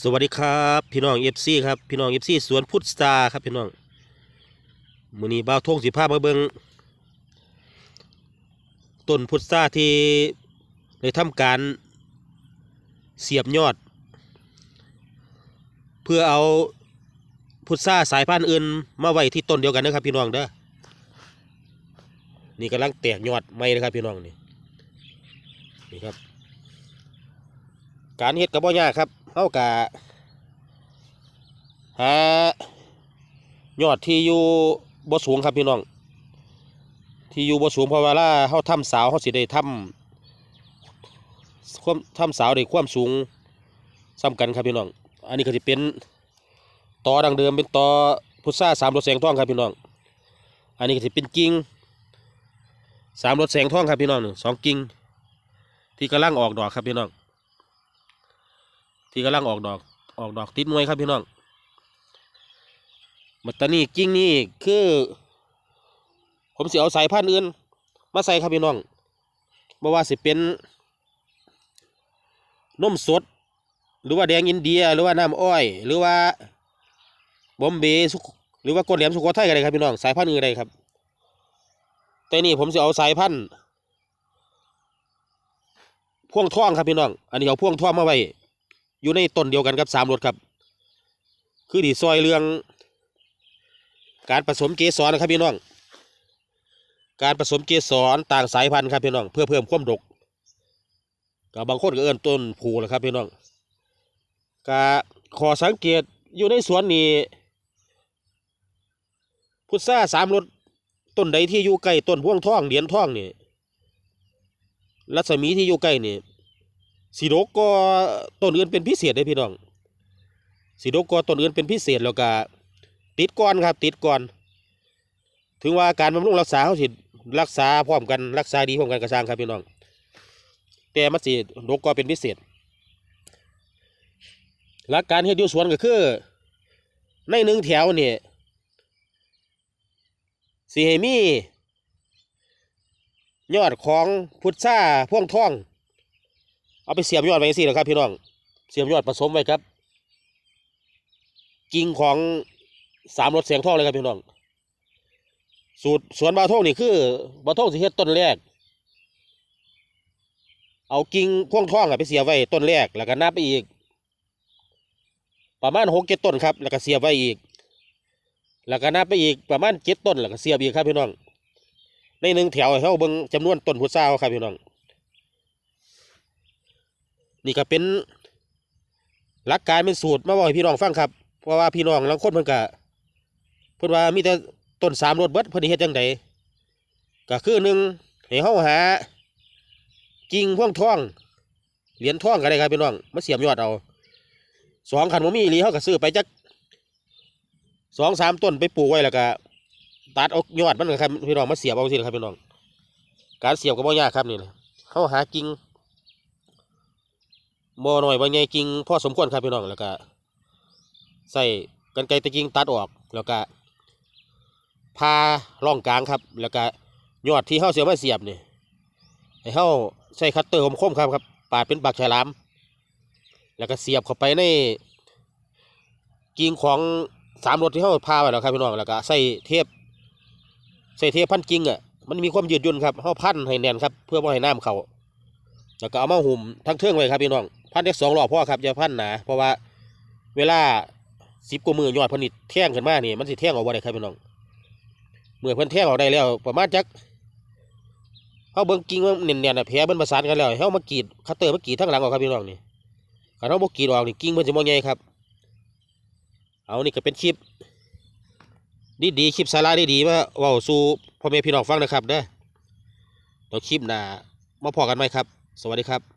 สวัสดีครับ พี่น้องเอฟซีครับพี่น้องเอฟซีสวนพุทธสตาครับพี่น้องมือนี้บ่าวทงสิภาพมาเบิงต้นพุทธสตาที่ได้ทำการเสียบยอด เพื่อเอาพุทธสตาสายพันธุ์อื่นมาไว้ที่ต้นเดียวกันนะครับ พี่น้องเด้อนี่กำลังแตกยอดไม่นะครับพี่น้องนี่นี่ครับ การเฮ็ดกับบ่ยาครับ เฮากะหายอดที่อยู่บ่สูงครับพี่น้อง ที่อยู่บ่สูงเพราะเวลาเฮาทำสาวเฮาสิได้ทำความทำสาวได้ความสูงซ้ำกันครับพี่น้อง อันนี้ก็สิเป็นตอดังเดิมเป็นตอพุทราสามรถแสงทองครับพี่น้อง อันนี้ก็สิเป็นกิ่งสามรถแสงทองครับพี่น้องนี่สองกิ่งที่กำลังออกดอกครับพี่น้อง ที่กำลังออกดอกออกดอกติดหน่วยครับพี่น้องมัตตานี่กิ่งนี่คือ ผมสิเอาสายพันธุ์อื่น มาใส่ครับพี่น้องบ่ว่าสิเป็นนมสด หรือว่าแดงอินเดีย หรือว่าน้ำอ้อย หรือว่าบอมเบย์สุหรือว่ากดแหลมสุโขทัยก็ได้ครับพี่น้องสายพันธุ์อื่นก็ได้ครับแต่นี่ผมจะเอาสายพันธุ์พ่วงท่องครับพี่น้อง อันนี้เอาพ่วงท่องมาไว้ อยู่ในต้นเดียวกันกับสามรถครับ คือดีซอยเรื่อง การผสมเกสรนะครับพี่น้อง การผสมเกสรต่างสายพันธุ์ครับพี่น้อง เพื่อเพิ่มความดกกับบางคนก็เอื้นต้นผูแหละครับพี่น้องกะขอสังเกตอยู่ในสวนนี้พุทราสามรถต้นใดที่อยู่ใกล้ต้นพ่วงท่องเหรียญท่องนี่รัศมีที่อยู่ใกล้นี่ สีดกก็ต้นอื่นเป็นพิเศษเลยพี่น้องสีดกก็ต้นอื่นเป็นพิเศษแล้วก็ติดก้อนครับ ติดก้อน ถึงว่าการบำรุงรักษาเขาสิรักษาพร้อมกันรักษาดีพร้อมกันกระซังครับพี่น้อง แต่มันสีดกก็เป็นพิเศษหลักการเฮ็ดอยู่สวนก็คือ ในหนึ่งแถวนี่สีให้มียอดของพุทราพ่วงท่อง เอาไปเสียบยอดไว้สินะครับพี่น้อง เสียบยอดผสมไว้ครับ กิ่งของสามรถเสียงทองเลยครับพี่น้อง สูตรสวนบาวทงนี่คือบาวทงสิเฮ็ดต้นแรก เอากิ่งพ่วงท่องไปเสียบไว้ต้นแรก แล้วก็นับไปอีก ประมาณหกเจ็ดต้นครับ แล้วก็เสียบไว้อีก แล้วก็นับไปอีกประมาณเจ็ดต้น แล้วก็เสียบอีกครับพี่น้อง ในหนึ่งแถวให้เขาเบิ่งจำนวนต้นพุทราเขาครับพี่น้อง นี่ก็เป็นหลักการเป็นสูตรมาบอกให้พี่น้องฟังครับ เพราะว่าพี่น้องบางคนเพิ่นก็เพิ่นว่ามีแต่ต้นสามรถเบิดเพิ่นเฮ็ดจังไดก็คือหนึ่งให้เฮาหากิ่งพ่วงทองเหรียญทองก็ได้ครับพี่น้องมาเสียบยอดเอาสองคันบ่มีอีหลีเฮาก็ซื้อไปจักสองสามต้นไปปลูกไว้แล้วก็ตัดเอายอดมันครับพี่น้องมาเสียบเอาสิครับพี่น้อง การเสียบก็บ่ยากครับนี่นะเฮาหากิ่ง บ่หน่อยบ่ใหญ่กิ่งพอสมควรครับพี่น้องแล้วก็ใส่กันไกรตะกิ่งตัดออกแล้วก็พาร่องกลางครับ แล้วก็ยอดที่เฮาเสียมาเสียบนี่ให้เฮาใช้คัตเตอร์คมๆครับครับปาดเป็นปากฉลาม แล้วก็เสียบเข้าไปในกิ่งของสามรถที่เฮาพาไว้แล้วครับพี่น้องแล้วก็ใส่เทปใส่เทปพันกิ่งอะมันมีความยืดหยุ่นครับเฮาพันให้แน่นครับ เพื่อบ่ให้น้ำเข้าแล้วก็เอามาหุ่มทั้งเทิงไว้ครับพี่น้อง พันได้สองรอบพ่อครับอย่าพันหนาเพราะว่าเวลาสิบกว่ามือยอดเพนนิดแท่งขึ้นมานี่มันสิแท่งออกบ่ได้ครับพี่น้องเมื่อเพิ่นแท่งออกได้แล้ว ประมาณจักเฮาเบิ่งกิ่งมันเนียนๆน่ะแผลมันประสานกันแล้วเฮามากรีดคัตเตอร์มากรีดทั้งหลังออกครับพี่น้องนี่คันเฮาบ่กรีดออกนี่กิ่งมันสิบ่ใหญ่ครับ เอานี่ก็เป็นคลิปดีๆคลิปสาระดีๆมาว้าสู่พ่อแม่พี่น้องฟังนะครับเด้อเดี๋ยวคลิปหน้ามาพอกันไหมครับ สวัสดีครับ